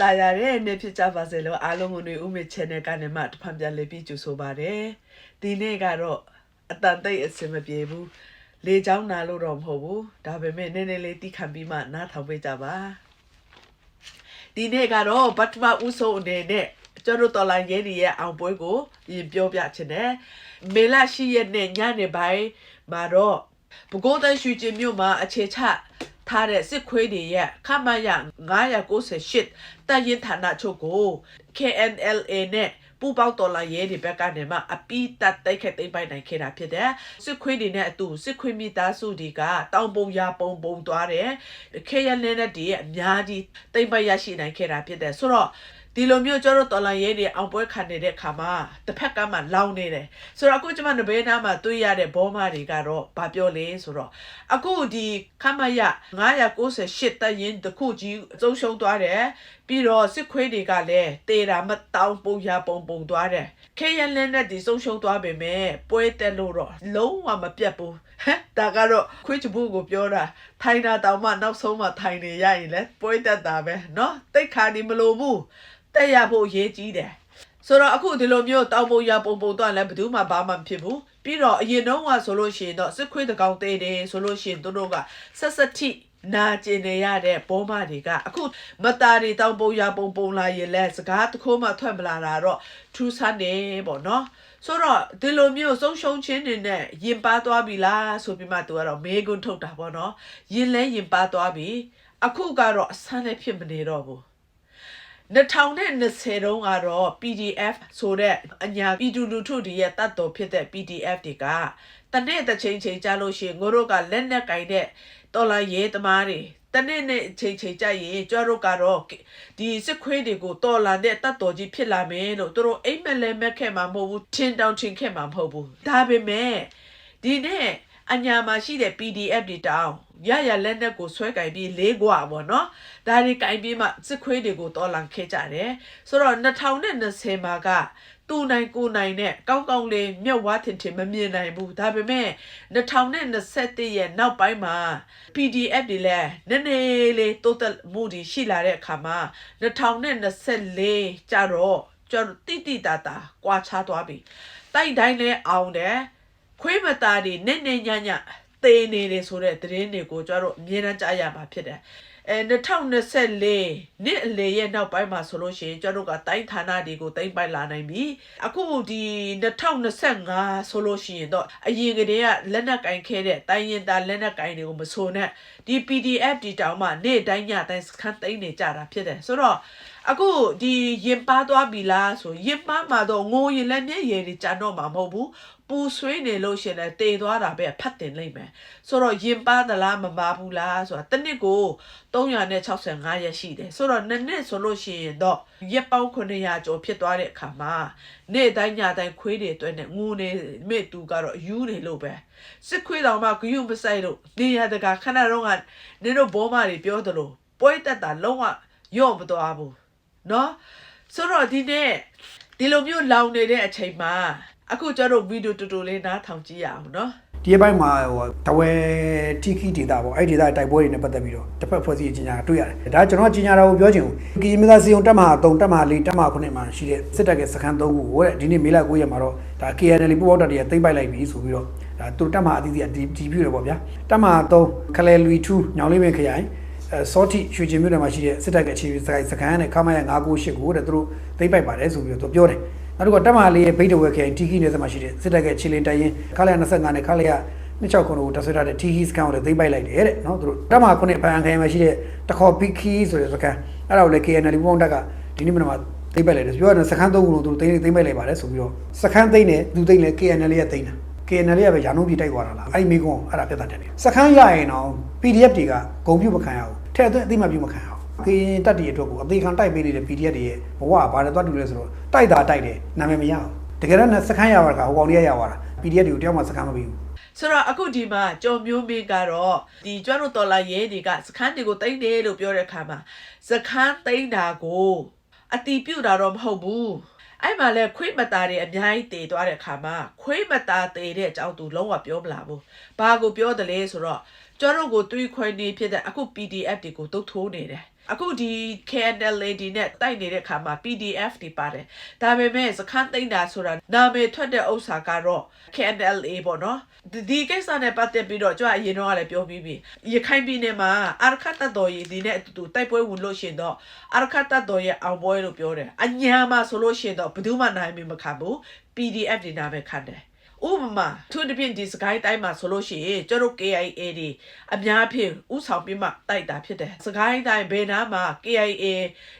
တာရတဲ့နေ့ဖြစ်ကြပါစေလို့အားလုံးကိုနေဦးမေ channel ကနေမှတဖန်ပြန်လေးပြီးကြိုဆိုပါရစေဒီနေ့ကတော့အတန်တိတ်အဆင်မပြေဘူးလေချောင်းနာလို့တော့မဟုတ်ဘူးဒါပေမဲ့နည်းနည်းလေးတိခံပြီးမှနားထောင်ပေးကြပါဒီနေ့ကတော့ပထမဦးဆုံးအနေနဲ့ကျွန်တော်တော်လိုင်းရေးရဲ့အောင်ပွဲကိုရင်ပြောပြချင်တယ်မေလရှိရက်နဲ့ညနေပိုင်းမှာတော့ဘကိုးတန်းရွှေကျင်မြို့မှာအခြေချ ထားတဲ့စစ်ခွေးတွေရဲ့ခမရ998တပ်ရင်ဌာနချုပ်ကို KNLA နဲ့ပူပေါင်းတော်လာရဲဒီဘက်ကနေမှအပီးတက်တိုက်ခက်သိမ့်ပိုင်နိုင်ခဲ့တာဖြစ်တယ်စစ်ခွေးတွေနဲ့အတူစစ်ခွေးမိသားစုတွေကတောင်ပုံရပုံပုံသွားတယ် KNL နဲ့ဒီရဲ့အများကြီးသိမ့်ပိုင်ရရှိနိုင်ခဲ့တာဖြစ်တယ်ဆိုတော့ ဒီလိုမျိုးကျတော့တော်လာရဲတွေအောင်ပွဲခံနေတဲ့ခါမှာတစ်ဖက်ကမှလောင်းနေတယ်ဆိုတော့အခုကျမနဘေးနားမှာတွေ့ရတဲ့ဘောမတွေကတော့ဘာပြောလဲဆိုတော့အခုဒီခမရ998တက်ရင်တစ်ခုကြီးအုံရှုံသွားတယ် ပြီးတော့စစ်ခွေးတွေကလည်းတေတာမတောင်းပုံရပုံပုံသွားတယ်ခေရန်လင်းနဲ့ဒီဆုံးရှုံသွားပေမဲ့ပွဲတက်လို့တော့လုံးဝမပြတ်ဘူးဟမ်ဒါကတော့ခွေးချဘူးကိုပြောတာထိုင်တာတောင်မှနောက်ဆုံးမှထိုင်နေရရင်လဲပွဲတက်တာပဲเนาะတိတ်ခါနေမလို့ဘူးတက်ရဖို့အရေးကြီးတယ်ဆိုတော့အခုဒီလိုမျိုးတောင်ပုံရပုံပုံတော့လည်းဘယ်သူမှဘာမှမဖြစ်ဘူးပြီးတော့အရင်တော့ကဆိုလို့ရှိရင်တော့စစ်ခွေးတကောင်သေးတယ်ဆိုလို့ရှိရင်တို့တို့ကဆက်ဆက်ထိ နာကျင်နေရတဲ့ဘောမတွေကအခုမတာတွေတောင်ပုံရပုံပုံလာရင်လဲစကားတစ်ခုမှထွက်မလာတာတော့ထူးဆန်းနေပေါ့နော်ဆိုတော့ဒီလိုမျိုးဆုံးရှုံးခြင်းတွေနဲ့ရင်ပါသွားပြီလားဆိုပြီးမှသူကတော့မေးခွန်းထုတ်တာပေါ့နော်ရင်လဲရင်ပါသွားပြီအခုကတော့အဆန်းလည်းဖြစ်မနေတော့ဘူး2020တုန်းကတော့ PDF ဆိုတဲ့အညာပြည်သူလူထုတွေရဲ့တတ်တော်ဖြစ်တဲ့ PDF တွေကတနေ့တစ်ချိန်ချိန်ကြာလို့ရှိရင်ငိုတို့ကလက်နက်ကင်တဲ့ တော်လာရဲသမားတွေတနေ့နဲ့ချိန်ချိန်ကြရင်ကျွတ်တို့ကတော့ဒီစစ်ခွေးတွေကိုတော်လာတဲ့တတ်တော်ကြီးဖြစ်လာမယ်လို့သူတို့အိမ်မက်လဲမက်ခဲ့မှာမဟုတ်ဘူးထင်တောင်ထင်ခဲ့မှာမဟုတ်ဘူးဒါပေမဲ့ဒီနေ့အညာမှာရှိတဲ့ PDF တွေတောင်း ရရလက်နက်ကိုဆွဲကင်ပြီးလေးกว่าပေါ့နော်ဒါတွေကင်ပြီးမှစစ်ခွေးတွေကိုတော်လန်ခဲ့ကြတယ်ဆိုတော့2020မှာကတူနိုင်ကိုနိုင်နဲ့ကောင်းကောင်းလေးမြက်ဝါထင်ထင်မမြင်နိုင်ဘူးဒါပေမဲ့2021ရဲ့နောက်ပိုင်းမှာ PDF တွေလည်းနည်းနည်းလေးတိုးတက်မှုတွေရှိလာတဲ့အခါမှာ2024ကျတော့ကျွန်တော်တိတိတာတာကွာခြားသွားပြီတိုက်တိုင်းလည်းအောင်တယ်ခွေးမသားတွေနဲ့နဲ့ညည သေနေတယ်ဆိုတဲ့သတင်းတွေကိုကျွန်တော်တို့အမြဲတမ်းကြားရမှာဖြစ်တယ်အဲ2024နှစ်အလေရဲ့နောက်ပိုင်းမှာဆိုလို့ရှိရင်ကျွန်တော်တို့ကတိုင်းဌာနတွေကိုတိုင်းပိုက်လာနိုင်ပြီအခုဒီ2025ဆိုလို့ရှိရင်တော့အရင်ကတည်းကလက်နက်ကင်ခဲတဲ့တိုင်းရင်သားလက်နက်ကင်တွေကိုမဆိုနဲ့ဒီ PDF ဒီတောင်မှနေ့တိုင်းညတိုင်းစခန်းသိမ်းနေကြတာဖြစ်တယ်ဆိုတော့အခုဒီရင်ပါသွားပြီလားဆိုရင်ပါမှာတော့ငိုရင်လည်းမျက်ရည်တွေကြာတော့မှာမဟုတ်ဘူး ပူဆွေးနေလို့ရှင်လည်းတေသွားတာပဲဖတ်တင်လိုက်မယ်ဆိုတော့ရင်ပါသလားမပါဘူးလားဆိုတာတစ်နှစ်ကို365ရက်ရှိတယ်ဆိုတော့နှစ်နှစ်ဆိုလို့ရှိရင်တော့ရက်ပေါင်း900ကျော်ဖြစ်သွားတဲ့အခါမှာနေ့တိုင်းညတိုင်းခွေးတွေအတွက်နဲ့ငိုနေမိတူကတော့ယူနေလို့ပဲစစ်ခွေးတော်မှဂယုမဆိုင်လို့နေရတကခဏတော့ကနင်တို့ဘောမတွေပြောသလိုပွဲတက်တာလုံးဝရော့မသွားဘူးเนาะဆိုတော့ဒီနေ့ဒီလိုမျိုးလောင်နေတဲ့အချိန်မှာ အခုကျွန်တော်ဗီဒီယိုတူတူလေးနားထောင်ကြည့်ရအောင်နော်ဒီအပိုင်းမှာဟိုတဝဲတိခိဒေတာပေါ့အဲ့ဒေတာတိုက်ပွဲတွေနဲ့ပတ်သက်ပြီးတော့တစ်ဖက်ဖွဲ့စည်းကြီးညာတွေ့ရတယ်ဒါကျွန်တော်ကြီးညာတာကိုပြောချင်ဘူးကီမီသာစီုံတက်မှာ3တက်မှာ4တက်မှာ9မှာရှိတဲ့စစ်တပ်ရဲ့စခန်း3ခုကိုတဲ့ဒီနေ့မေလ9ရက်မှာတော့ဒါ KNL ပူပေါက်တပ်တွေကသိမ်းပိုက်လိုက်ပြီဆိုပြီးတော့ဒါသူတက်မှာအသီးသီးအဒီပြူတယ်ပေါ့ဗျာတက်မှာ3ခလဲလူ2ညောင်လေးပင်ခရိုင်စောတိရွှေချင်းမြို့နယ်မှာရှိတဲ့စစ်တပ်ကအခြေပြုစကိုင်းစခန်းနဲ့ခမရ998ကိုတဲ့သူတို့သိမ်းပိုက်ပါတယ်ဆိုပြီးတော့သူပြောတယ် နောက်တစ်ခုတက်မဟာလေးရဲ့ဗိတ်တဝဲခရိုင်တီခီနယ်စမှာရှိတဲ့စစ်တပ်ကခြေလင်းတိုင်ရင်ခလာ25နဲ့ခလာနှစ်ချောက်ခုကိုတက်ဆွဲထားတဲ့ TH scan ကိုလည်းသိမ့်ပိုက်လိုက်တယ်တဲ့နော်သူတို့တက်မှာခုနှစ်ဘန်ခိုင်မှာရှိတဲ့တခေါ် Piki ဆိုတဲ့စကန်အဲ့ဒါကိုလည်း KNL ပုံတက်ကဒီနေ့မနက်မှာသိမ့်ပိုက်လိုက်တယ်ပြောရတဲ့စကန်သုံးခုလုံးသူတို့သိမ့်သိမ့်ပိုက်လိုက်ပါတယ်ဆိုပြီးတော့စကန်သိမ့်တယ်သူသိမ့်လဲ KNL ရဲ့သိမ့်တာ KNL ရဲ့ပဲရာနှုန်းပြတိုက်သွားတာလားအဲ့ဒီမိကုန်းအဲ့ဒါပြတ်တတ်တယ်စကန်ရရင်တော့ PDF တွေကဂုံပြုတ်မခံရဘူးထဲအသွင်းအသိမှပြုတ်မခံရဘူး ကရင်တက်တီအတွက်ကိုအသေးခံတိုက်ပေးနေတဲ့ PDF တွေရဲ့ဘဝကဘာလဲသွားတူလဲဆိုတော့တိုက်တာတိုက်တယ်နာမည်မရဘူးတကယ်တော့စကန်ရပါကဟိုကောင်လေးရရပါတာ PDF တွေကိုတယောက်မှစကန်မပေးဘူးဆိုတော့အခုဒီမှာကြော်မျိုးမင်းကတော့ဒီကျွမ်းတို့တော်လာရဲတွေကစခန်းတွေကိုတိမ့်တယ်လို့ပြောတဲ့အခါမှာစခန်းတိမ့်တာကိုအတီးပြုတ်တာတော့မဟုတ်ဘူးအဲ့မှာလဲခွေးမသားတွေအများကြီးတည်သွားတဲ့အခါမှာခွေးမသားတည်တဲ့အကြောင်းသူလုံးဝပြောမလာဘူးဘာကိုပြောတယ်လဲဆိုတော့ကျွမ်းတို့ကိုတွေးခွဲနေဖြစ်တဲ့အခု PDF တွေကိုတုတ်ထိုးနေတယ် အခုဒီ KNLA နဲ့တိုက်နေတဲ့ခါမှာ PDF တွေပါတယ်ဒါပေမဲ့စခန်းသိမ်းတာဆိုတာနာမည်ထွက်တဲ့ဥစ္စာကတော့ KNLA ပေါ့နော်ဒီဒီကိစ္စနဲ့ပတ်သက်ပြီးတော့ကျွန်တော်အရင်တော့လည်းပြောပြီးပြီရခိုင်ပြည်နယ်မှာအာရခတ်တပ်တော်ရည်ဒီနဲ့အတူတူတိုက်ပွဲဝင်လို့ရှရင်တော့အာရခတ်တပ်တော်ရဲ့အောင်ပွဲလို့ပြောတယ်အညာမှာဆိုလို့ရှရင်တော့ဘယ်သူမှနိုင်မမခံဘူး PDF တွေနာပဲခံတယ် ဥပမာသူတပြင်းဒီစကိုင်းတိုင်းမှာဆိုလို့ရှိရင်ကျတို့ KIA တွေအများဖြင့်ဥဆောင်ပြီးမှတိုက်တာဖြစ်တယ်စကိုင်းတိုင်းဘယ်နာမှာ KIA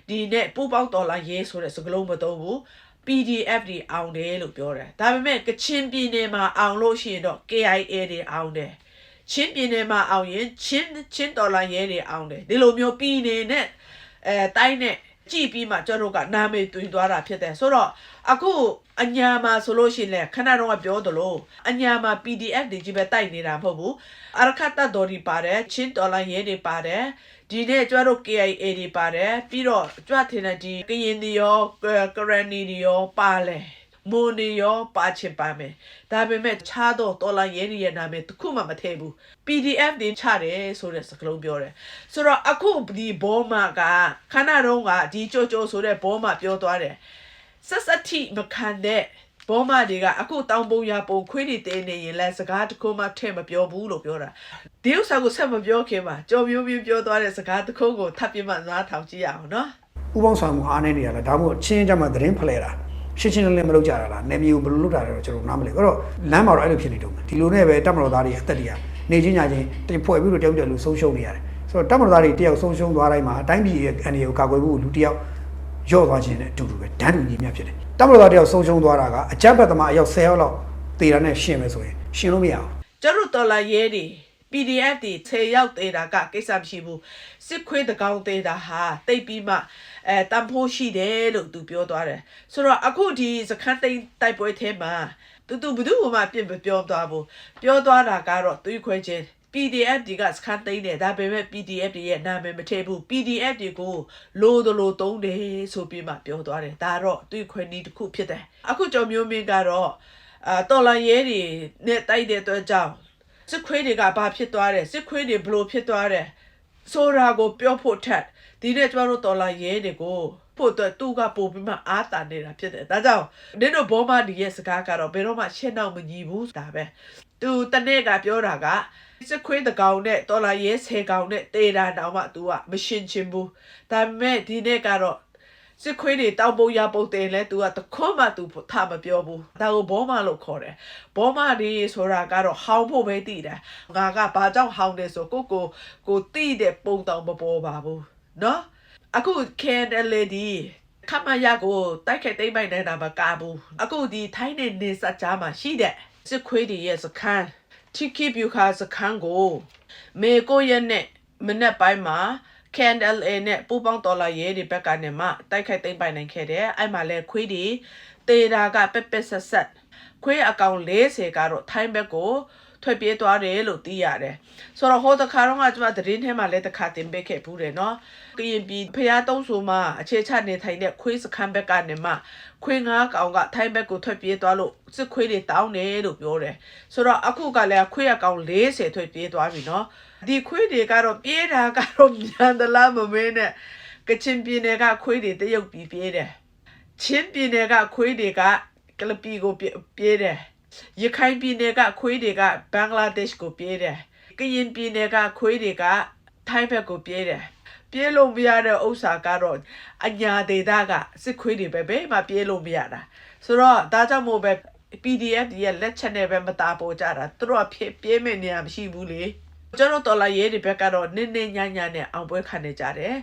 ဒီနဲ့ပူပေါက်တော်လာရေးဆိုတဲ့စကလုံးမသုံးဘူး PDF တွေအောင်တယ်လို့ပြောတယ်ဒါပေမဲ့ကချင်ပြည်နယ်မှာအောင်လို့ရှိရင်တော့ KIA တွေအောင်တယ်ချင်းပြည်နယ်မှာအောင်ရင်ချင်းချင်းတော်လာရဲတွေအောင်တယ်ဒီလိုမျိုးပြည်နယ်နဲ့အဲတိုင်းနဲ့ ကြည့်ပြီးမှကျတို့ကနာမည်တွင်သွားတာဖြစ်တယ်ဆိုတော့အခုအညာမှာဆိုလို့ရှိရင်လည်းခဏတော့ကပြောသလိုအညာမှာ PDF တွေကြီးပဲတိုက်နေတာမဟုတ်ဘူးအရခတ်တပ်တော်တွေပါတယ်ချင်းတော်လာရဲတွေပါတယ်ဒီနေ့ကျတို့ KIA တွေပါတယ်ပြီးတော့ကြွထင်တဲ့ဒီကရင်တွေရောကရန်နီတွေရောပါလဲ မွန်တွေရောပါချင်ပါမယ်ဒါပေမဲ့ခြားတော့တော်လာရဲတွေရဲ့နာမည်တစ်ခုမှမထည့်ဘူး PDF တွေချတယ်ဆိုတဲ့စကားလုံးပြောတယ်ဆိုတော့အခုဒီဘောမကခဏတော့ကဒီကြိုကြိုဆိုတဲ့ဘောမပြောသွားတယ်ဆက်စက်တိမခံတဲ့ဘောမတွေကအခုတောင်ပုံရပုံခွေးတွေတင်းနေရင်လဲစကားတစ်ခုမှထည့်မပြောဘူးလို့ပြောတာဒီဥစ္စာကိုဆက်မပြောခင်မှာကြော်မျိုးမျိုးပြောသွားတဲ့စကားတစ်ခုကိုထပ်ပြမနားထောင်ကြည့်ရအောင်နော်ဥပေါင်းဆောင်မှုအားနေနေရလားဒါမှမဟုတ်ချင်းကြမှာသတင်းဖလှယ်တာ ရှင်းရှင်းလင်းလင်းမလုပ်ကြတာလားနေမျိုးဘယ်လိုလုပ်တာလဲတော့ကျွန်တော်နားမလဲအဲ့တော့လမ်းမှာတော့အဲ့လိုဖြစ်နေတော့ဒီလိုနဲ့ပဲတပ်မတော်သားတွေအသက်တွေကနေချင်းညာချင်းတင်ဖွဲ့ပြီးတော့တယောက်တယောက်လူဆုံးရှုံးနေရတယ်ဆိုတော့တပ်မတော်သားတွေတယောက်ဆုံးရှုံးသွားတိုင်းမှာအတိုင်းပြည်ရဲ့အနေကိုကာကွယ်ဖို့လူတယောက်ရော့သွားခြင်းနဲ့အတူတူပဲဒန်းတူညီမျှဖြစ်တယ်တပ်မတော်သားတယောက်ဆုံးရှုံးသွားတာကအကြမ်းဖက်သမားအယောက်10ယောက်လောက်တေတာနဲ့ရှင်းမယ်ဆိုရင်ရှင်းလို့မရအောင်ကျတို့တော်လာရဲတွေ PDF တွေ10ရောက်သေးတာကကိစ္စမရှိဘူးစစ်ခွေးတကောင်သေးတာဟာတိတ်ပြီးမှအဲတန်ဖိုးရှိတယ်လို့သူပြောသွားတယ်ဆိုတော့အခုဒီစခန်းသိမ်းတိုက်ပွဲထဲမှာသူသူဘယ်သူမှပြင်မပြောသွားဘူးပြောသွားတာကတော့သွေးခွဲခြင်း PDF တွေကစခန်းသိမ်းတယ်ဒါပေမဲ့ PDF တွေရဲ့နာမည်မထည့်ဘူး PDF တွေကိုလိုသလိုသုံးတယ်ဆိုပြီးမှပြောသွားတယ်ဒါတော့သွေးခွဲနည်းတစ်ခုဖြစ်တယ်အခုကြော်မျိုးမင်းကတော့အာတော်လန်ရဲတွေနဲ့တိုက်တဲ့အတွက်ကြောင့် စစ်ခွေးတွေကဘာဖြစ်သွားတယ်စစ်ခွေးတွေဘလို့ဖြစ်သွားတယ်ဆိုတာကိုပြောဖို့ထက်ဒီနေ့ကျမတို့တော်လာရဲတွေကိုဖို့အတွက်သူကပို့ပြီးမှအားတာနေတာဖြစ်တယ်ဒါကြောင့်နင်တို့ဘောမဒီရဲ့စကားကတော့ဘယ်တော့မှရှင်းတော့မညီဘူးဒါပဲသူတနေ့ကပြောတာကစစ်ခွေးတကောင်နဲ့တော်လာရဲဆယ်ကောင်နဲ့တေးတာတော့မှ तू ကမရှင်းချင်ဘူးဒါပေမဲ့ဒီနေ့ကတော့ စစ်ခွေးတွေတောက်ပုံရပုံတင်လဲ तू ကတခွန်းမှ तू ထမပြောဘူးဒါကိုဘောမလို့ခေါ်တယ်ဘောမဒီဆိုတာကတော့ဟောင်းဖို့ပဲတည်တယ်ငါကဘာကြောင့်ဟောင်းတယ်ဆိုကိုကိုကိုတိတဲ့ပုံတောင်မပေါ်ပါဘူးเนาะအခု KNLD ခမရကိုတိုက်ခိုက်သိမ်းပိုက်နေတာမကဘူးအခုဒီထိုင်းနဲ့နေစကြမှာရှိတဲ့စစ်ခွေးတွေရဲ့စခန်းချီကီဗျူခါစခန်းကိုမေကိုရက်နဲ့မနေ့ပိုင်းမှာ KNLA နဲ့ပူပေါင်းတော်လာရဲတွေဘက်ကနေမှတိုက်ခိုက်သိမ်းပိုက်နိုင်ခဲ့တယ်။အဲ့မှာလဲခွေးတွေတေတာကပက်ပက်ဆက်ဆက် ခွေးအကောင်40ကတော့ထိုင်းဘက်ကိုထွက်ပြေးသွားတယ်လို့သိရတယ်။ဆိုတော့ဟိုတခါတော့ကကျွန်မသတင်းထဲမှာလည်းတစ်ခါတင်ပေးခဲ့ဘူးတယ်နော်။ကရင်ပြည်ဖျားတုံးဆိုမှအခြေချနေထိုင်တဲ့ခွေးစခန်းဘက်ကနေမှခွေးငါးကောင်ကထိုင်းဘက်ကိုထွက်ပြေးသွားလို့စစ်ခွေးတွေတောင်းတယ်လို့ပြောတယ်။ဆိုတော့အခုကလည်းခွေးအကောင်40ထွက်ပြေးသွားပြီနော်။ဒီခွေးတွေကတော့ပြေးတာကတော့မြန်သလားမမင်းနဲ့ကချင်ပြည်နယ်ကခွေးတွေတရုတ်ပြည်ပြေးတယ်။ချင်းပြည်နယ်ကခွေးတွေက ကလပီကိုပြေးတယ်။ရခိုင်ပြည်နယ်ကခွေးတွေကဘင်္ဂလားဒေ့ရှ်ကိုပြေးတယ်။ကရင်ပြည်နယ်ကခွေးတွေကထိုင်းဘက်ကိုပြေးတယ်။ပြေးလို့မရတဲ့ဥစ္စာကတော့အညာဒေတာကစစ်ခွေးတွေပဲဘယ်မှပြေးလို့မရတာ။ဆိုတော့ဒါကြောင့်မို့ပဲ PDF တွေရဲ့လက်ချက်နဲ့ပဲမตาပေါ်ကြတာသူတို့ကပြေးပြေးမဲ့နေရမရှိဘူးလေ။ကျွန်တော်တော်လာရေးတွေဘက်ကတော့နင်းနေညညနဲ့အောင်ပွဲခံနေကြတယ်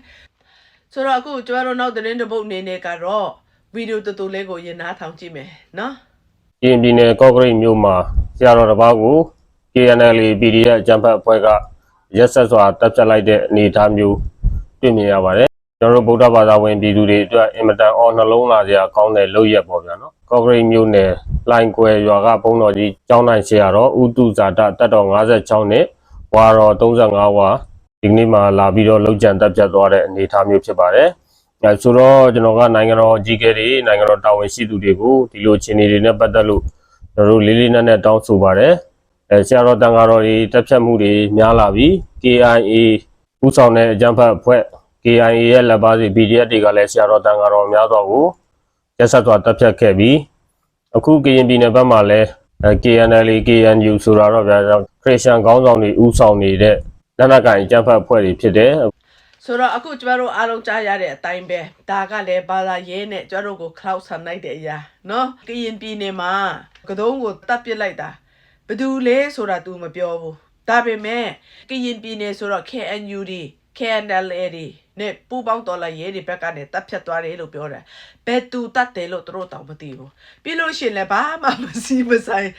။ဆိုတော့အခုကျွန်တော်တို့နောက်သတင်းတစ်ပုဒ်အနေနဲ့ကတော့ ဗီဒီယိုတူတူလေးကိုရင်နာထောင်ကြည့်မယ်နော်။ပြည်ပြည်နယ်ကော့ကရိတ်မြို့မှာဆရာတော်တစ်ပါးကို KNL PDF အကြံဖတ်အဖွဲ့ကရက်ဆက်စွာတပ်ဖြတ်လိုက်တဲ့အနေအထားမျိုးတွေ့မြင်ရပါတယ်။ကျွန်တော်တို့ဗုဒ္ဓဘာသာဝင်ပြည်သူတွေအတွက်အင်မတန်အော်နှလုံးလာစရာကောင်းတဲ့လုပ်ရက်ပေါ့ဗျာနော်။ကော့ကရိတ်မြို့နယ်လိုင်ကွယ်ရွာကဘုန်းတော်ကြီးကျောင်းနိုင်ဆရာတော်ဦးတုဇာတတက်တော်56နဲ့ဝါတော်35ဝါဒီကနေ့မှလာပြီးတော့လောက်ကျန်တပ်ဖြတ်သွားတဲ့အနေအထားမျိုးဖြစ်ပါတယ်။ အဲဆိုတော့ကျွန်တော်ကနိုင်ငံတော်အကြီးအကဲတွေနိုင်ငံတော်တာဝန်ရှိသူတွေကိုဒီလိုအခြေအနေတွေနဲ့ပတ်သက်လို့ကျွန်တော်တို့လေးလေးနက်နက်တောင်းဆိုပါတယ်အဲဆရာတော်တန်ဃာတော်တွေတက်ဖြတ်မှုတွေများလာပြီ KIA ဥဆောင်တဲ့အကြံဖတ်အဖွဲ့ KIA ရဲ့လက်ပါစီ PDF တွေကလည်းဆရာတော်တန်ဃာတော်များစွာကိုရက်ဆက်စွာတပ်ဖြတ်ခဲ့ပြီးအခုကရင်ပြည်နယ်ဘက်မှာလည်းအဲ KNL KNU ဆိုတာတော့ဗျာခရစ်ယာန်ခေါင်းဆောင်တွေဥဆောင်နေတဲ့လက်နက်ကိုင်အကြမ်းဖက်အဖွဲ့တွေဖြစ်တယ် ဆိုတော့အခုကျမတို့အားလုံးကြားရတဲ့အတိုင်းပဲဒါကလည်းဘာသာရေးနဲ့ကျမတို့ကို cloud ဆန်လိုက်တဲ့အရာနော်ကရင်ပြည်နယ်မှာကတုံးကိုတတ်ပစ်လိုက်တာဘယ်သူလဲဆိုတာ तू မပြောဘူးဒါပေမဲ့ကရင်ပြည်နယ်ဆိုတော့ KNU ဒီ KNLA ဒီနဲ့ပူပေါင်းတော်လာရေးဒီဘက်ကနေတပ်ဖြတ်သွားတယ်လို့ပြောတယ်ဘယ်သူတတ်တယ်လို့သူတို့တောင်မသိဘူးပြီးလို့ရှရင်လည်းဘာမှမစည်းမဆိုင်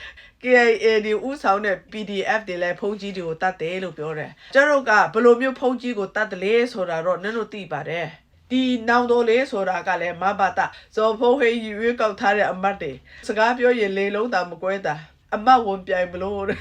KIA ဒီဥဆောင်တဲ့ PDF တွေလည်းဖုန်းကြီးတွေကိုတတ်တယ်လို့ပြောတယ်ကျတို့ကဘယ်လိုမျိုးဖုန်းကြီးကိုတတ်တယ်လဲဆိုတာတော့နင်တို့သိပါတယ်ဒီနောင်တော်လေးဆိုတာကလည်းမဘတာဇော်ဖုံးဟေးရွေးကောက်ထားတဲ့အမတ်တွေစကားပြောရင်လေလုံးတာမကွဲတာအမတ်ဝင်ပြိုင်မလို့တဲ့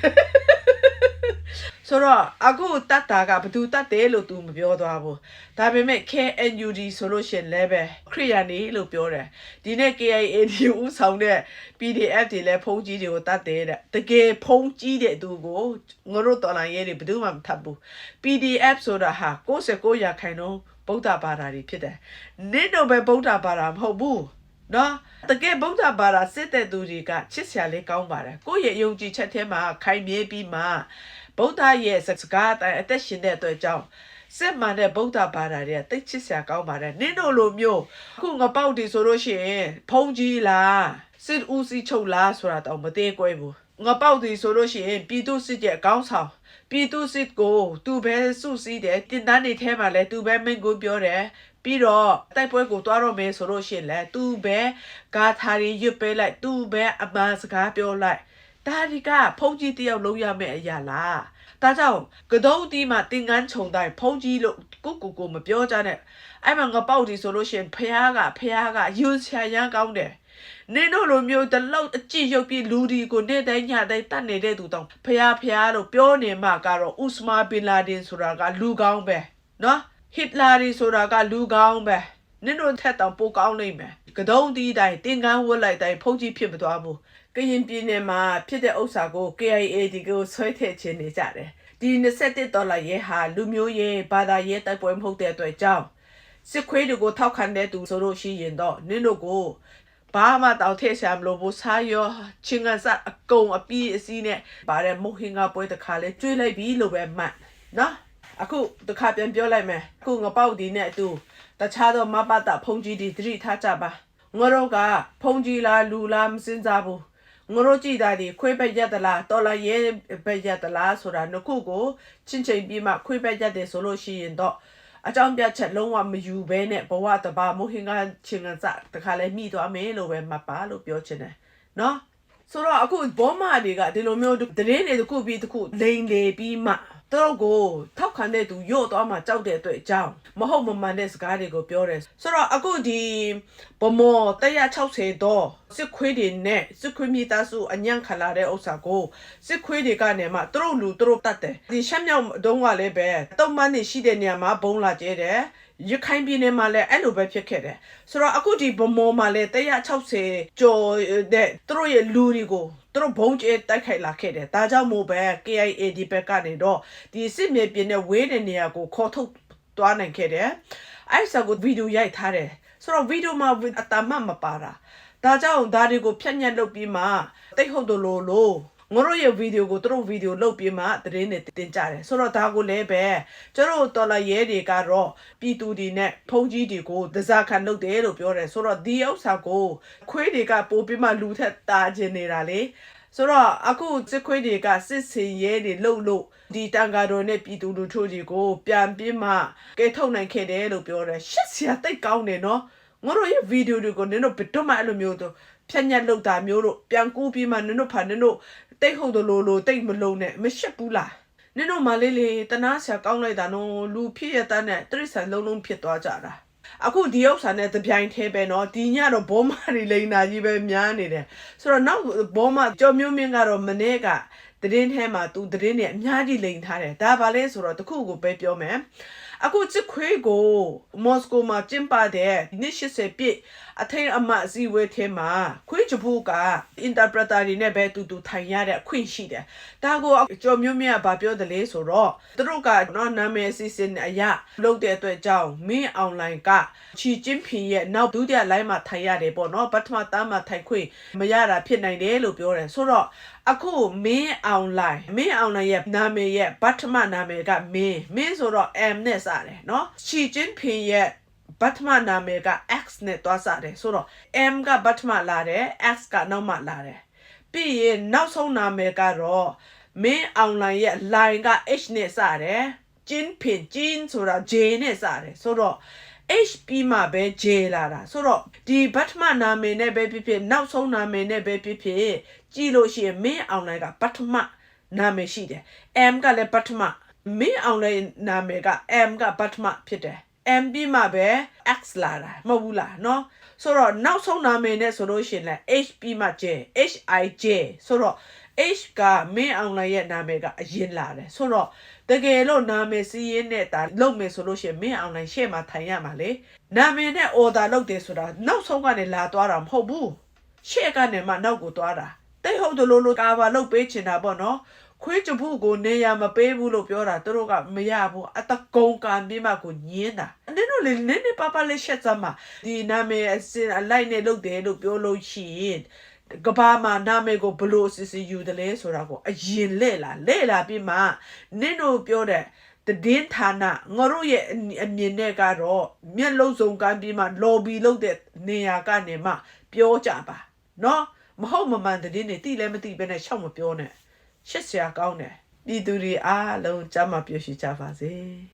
ဆိုတော့အခုတတ်တာကဘသူတတ်တယ်လို့ तू မပြောသွားဘူးဒါပေမဲ့ KNUD ဆိုလို့ရှရင်လည်းပဲခရိယာနေလို့ပြောတယ်ဒီနေ့ KIA ဒီဦးဆောင်တဲ့ PDF တွေလည်းဖုန်းကြီးတွေကိုတတ်တယ်တဲ့တကယ်ဖုန်းကြီးတဲ့သူကိုငါတို့တော်လိုင်းရဲတွေဘယ်သူမှမထပ်ဘူး PDF ဆိုတာဟာ69ရာခိုင်နှုန်းဗုဒ္ဓဘာသာတွေဖြစ်တယ်နင့်တို့ပဲဗုဒ္ဓဘာသာမဟုတ်ဘူးနော်တကယ်ဗုဒ္ဓဘာသာစစ်တဲ့သူတွေကချစ်စရာလေးကောင်းပါတယ်ကိုယ့်ရဲ့ယုံကြည်ချက်ထဲမှာခိုင်မြဲပြီးမှ ဗုဒ္ဓရဲ့စကားအတိုင်းအသက်ရှင်တဲ့အတွက်ကြောင့်စစ်မှန်တဲ့ဗုဒ္ဓဘာသာတွေကတိတ်ချစ်စရာကောင်းပါတယ်နင့်တို့လိုမျိုးအခုငပေါက်တီဆိုလို့ရှိရင်ဖုံးကြီးလားစစ်ဦးစီးချုပ်လားဆိုတာတော့မသေးကွဲဘူးငပေါက်တီဆိုလို့ရှိရင်ပြည်သူစစ်ရဲ့အကောင်းဆောင်ပြည်သူစစ်ကိုသူပဲစုစည်းတယ်တင်တန်းတွေထဲမှာလည်းသူပဲမင်းကိုပြောတယ်ပြီးတော့တိုက်ပွဲကိုတွားတော့မယ်ဆိုလို့ရှိရင်လည်းသူပဲဂါထာရီရွတ်ပေးလိုက်သူပဲအမှန်စကားပြောလိုက် ဒါဒီကဖုန်ကြီးတယောက်လုံးရမယ့်အရာလားဒါကြောင့်ကတုံးတီးမှာတင်ငန်းခြုံတိုင်းဖုန်ကြီးလို့ကိုကိုကိုမပြောကြနဲ့အဲ့မှာငါပေါက်ဒီဆိုလို့ရှိရင်ဖះကဖះကယူချရရန်ကောင်းတယ်နင်တို့လိုမျိုးတလောက်အကြည့်ရုပ်ပြီးလူဒီကိုနေ့တိုင်းညတိုင်းတတ်နေတဲ့သူတောင်ဖះဖះလို့ပြောနေမှကတော့ဥစမာဘင်လာဒင်ဆိုတာကလူကောင်းပဲနော်ဟစ်လာရီဆိုတာကလူကောင်းပဲနင်တို့ထက်တောင်ပိုကောင်းနိုင်မယ်ကတုံးတီးတိုင်းတင်ကန်းဝတ်လိုက်တိုင်းဖုန်ကြီးဖြစ်မသွားဘူး ကရင်ပြည်နယ်မှာဖြစ်တဲ့ဥစ္စာကို KIA ဒီကိုဆွဲထည့်ခြင်းနေကြတယ်ဒီ27ဒေါ်လာရဲ့ဟာလူမျိုးရေးဘာသာရေးတိုက်ပွဲမဟုတ်တဲ့အတွက်ကြောင့်စစ်ခွေးတွေကိုထောက်ခံတဲ့သူဆိုလို့ရှိရင်တော့နင်တို့ကိုဘာမှတောက်ထည့်ရှာမလို့ဘူးစားရောချင်းကစားအကုန်အပြီးအစည်းနဲ့ဗါတဲ့မုတ်ဟင်္ဂပွဲတစ်ခါလဲကျွေးလိုက်ပြီလို့ပဲမှတ်နော်အခုတစ်ခါပြန်ပြောလိုက်မယ်အခုငပေါက်ဒီနဲ့အတူတခြားသောမပတဖုန်ကြီးဒီသတိထားကြပါငါတို့ကဖုန်ကြီးလားလူလားမစင်စားဘူး ငါတို့ကြည်တာဒီခွေးပက်ရက်တလားတော်လာရဲပက်ရက်တလားဆိုတာနှစ်ခုကိုချင်းချင်းပြီးမှခွေးပက်ရက်တယ်ဆိုလို့ရှိရင်တော့အကြောင်းပြချက်လုံးဝမယူဘဲနဲ့ဘဝတဘာမိုဟင်ကချင်းကစားတခါလဲမိသွားမယ်လို့ပဲမှတ်ပါလို့ပြောချင်တယ်နော်ဆိုတော့အခုဘောမတွေကဒီလိုမျိုးတရင်တွေတစ်ခုပြီးတစ်ခုလိန်လေပြီးမှ သူတို့ကိုထောက်ခံတဲ့သူရော့သွားမှကြောက်တဲ့အတွက်အကြောင်းမဟုတ်မမှန်တဲ့စကားတွေကိုပြောတယ်ဆိုတော့အခုဒီဗမော160တော့စစ်ခွေးတွေနဲ့စစ်ခွေးမိသားစုအညံ့ခလာတဲ့ဥစ္စာကိုစစ်ခွေးတွေကနေမှသူတို့လူသူတို့တတ်တယ်ဒီရှမ်းမြောက်တုံးကလည်းပဲတုံးမန်းနေရှိတဲ့နေရာမှာဘုံလာကျဲတယ်ရခိုင်ပြည်နယ်မှာလည်းအဲ့လိုပဲဖြစ်ခဲ့တယ်ဆိုတော့အခုဒီဗမောမှာလည်း160ကျော်တဲ့သူတို့ရဲ့လူတွေကို သူတို့ဘုံကျဲတိုက်ခိုက်လာခဲ့တယ်ဒါကြောင့်မို့ပဲ KIA ဒီဘက်ကနေတော့ဒီစစ်မြေပြင်နဲ့ဝေးတဲ့နေရာကိုခေါ်ထုတ်သွားနိုင်ခဲ့တယ်အဲ့ဆာကိုဗီဒီယိုရိုက်ထားတယ်ဆိုတော့ဗီဒီယိုမှာအတမမပါတာဒါကြောင့်ဒါတွေကိုဖြတ်ညက်လုပ်ပြီးမှတိတ်ဟုတ်တယ်လို့လို့ ငါတို့ရဲ့ဗီဒီယိုကိုသူတို့ဗီဒီယိုလုပ်ပြီးမှသတင်းတွေတင်ကြတယ်ဆိုတော့ဒါကိုလည်းပဲကျတို့တော်လာရဲတွေကတော့ပြည်သူတွေနဲ့ဖုန်ကြီးတွေကိုဒဇာခံလုပ်တယ်လို့ပြောတယ်ဆိုတော့ဒီဥစ္စာကိုခွေးတွေကပို့ပြီးမှလူထက်တာကျင်နေတာလေဆိုတော့အခုစစ်ခွေးတွေကစစ်စင်ရဲတွေလှုပ်လို့ဒီတန်ဃာတော်နဲ့ပြည်သူလူထုတွေကိုပြန်ပြီးမှကဲထုတ်နိုင်ခဲ့တယ်လို့ပြောတယ်ရှစ်စရာတိတ်ကောင်းတယ်နော်ငါတို့ရဲ့ဗီဒီယိုတွေကိုနင်တို့ဘယ်တော့မှအဲ့လိုမျိုးတော့ဖြတ်ညက်လုပ်တာမျိုးတို့ပြန်ကူးပြီးမှနင်တို့ဖာနင်တို့ တိတ်ဟုတ်တယ်လို့လို့တိတ်မလုံးနဲ့မရှက်ဘူးလားနင်တို့မလေးလေးတနာဆရာကောင်းလိုက်တာနော်လူဖြစ်ရတဲ့နဲ့တရိษံလုံးလုံးဖြစ်သွားကြတာအခုဒီဥစ္စာနဲ့တပြိုင်တည်းပဲเนาะဒီညတော့ဘောမတွေလိန်တာကြီးပဲများနေတယ်ဆိုတော့နောက်ဘောမကြော်မျိုးမင်းကတော့မနေ့က တည်င်းထဲမှာသူတည်င်းနဲ့အများကြီးလိန်ထားတယ်ဒါပါလဲဆိုတော့တခုကိုပဲပြောမယ်အခုစစ်ခွေးကိုမော်စကိုမှာကျင်းပတဲ့နှစ်80ပြည့်အထိန်အမတ်အစည်းအဝေးထဲမှာခွေးချဖို့ကအင်တာပရက်တာတွေနဲ့ပဲတူတူထိုင်ရတဲ့အခွင့်ရှိတယ်ဒါကိုကြော်မျိုးမြတ်ကပြောတယ်လေဆိုတော့သူတို့ကတော့နာမည်အစီအစဉ်အရလုပ်တဲ့အတွက်ကြောင့်မင်းအွန်လိုင်းကချီချင်းဖင်ရဲ့နောက်ဒုတိယလိုင်းမှာထိုင်ရတယ်ပေါ့နော်ပထမတမ်းမှာထိုင်ခွင့်မရတာဖြစ်နိုင်တယ်လို့ပြောတယ်ဆိုတော့ အခုမင်းအွန်လိုင်းမင်းအွန်လိုင်းရဲ့နာမည်ရဲ့ပထမနာမည်ကမင်းမင်းဆိုတော့ M နဲ့စတယ်နော်ချီချင်းဖင်ရဲ့ပထမနာမည်က X နဲ့တွားစားတယ်ဆိုတော့ M ကပထမလာတယ် X ကနောက်မှလာတယ်ပြီးရင်နောက်ဆုံးနာမည်ကတော့မင်းအွန်လိုင်းရဲ့ line က H နဲ့စတယ်ကျင်းပင်ကျင်းဆိုတာ J နဲ့စတယ်ဆိုတော့ H ပြီးမှပဲ J လာတာဆိုတော့ဒီပထမနာမည်နဲ့ပဲဖြစ်ဖြစ်နောက်ဆုံးနာမည်နဲ့ပဲဖြစ်ဖြစ် ကြည့်လို့ရှိရင်မင်းအွန်လိုင်းကပထမနာမည်ရှိတယ် M ကလည်းပထမမင်းအွန်လိုင်းနာမည်က M ကပထမဖြစ်တယ် M ပြီးမှပဲ X လာတာမဟုတ်ဘူးလားเนาะဆိုတော့နောက်ဆုံးနာမည်နဲ့ဆိုလို့ရှိရင်လည်း H ပြီးမှ J H I J ဆိုတော့ H ကမင်းအောင်လိုက်ရဲ့နာမည်ကအရင်လာတယ်ဆိုတော့တကယ်လို့နာမည်စီးရင်နဲ့ဒါလုပ်မယ်ဆိုလို့ရှိရင်မင်းအောင်လိုက်ရှေ့မှာထိုင်ရမှာလေနာမည်နဲ့ order လုပ်တယ်ဆိုတာနောက်ဆုံးကနေလာသွားတာမဟုတ်ဘူးရှေ့ကနေမှနောက်ကိုသွားတာ တိတ်ဟုတ်တယ်လို့လို့ကာဘာလုပ်ပေးချင်တာပေါ့နော်ခွေးချဖို့ကိုနေရမပေးဘူးလို့ပြောတာသူတို့ကမရဘူးအတကုံကံပြီးမှကိုညင်းတာနင်တို့လေနင်းနေပါပါလေးရှက်စမ်းမှာဒီနာမည်အစင်အလိုက်နဲ့လုပ်တယ်လို့ပြောလို့ရှိရင်ကဘာမှာနာမည်ကိုဘလို့စစ်စစ်ယူတယ်လဲဆိုတာကိုအရင်လဲ့လာလဲ့လာပြီးမှနင်တို့ပြောတဲ့တည်င်းဌာနငါတို့ရဲ့အမြအမြင်နဲ့ကတော့မျက်လုံးစုံကမ်းပြီးမှ lobby လုပ်တဲ့နေရာကနေမှပြောကြပါနော် မဟုတ်မမှန်တည်င်းနေတိလည်းမတိပဲနဲ့ရှောက်မပြောနဲ့ရှစ်ဆရာကောင်းတယ်ပြည်သူတွေအားလုံးကြမ်းမှပြည့်ရှိကြပါစေ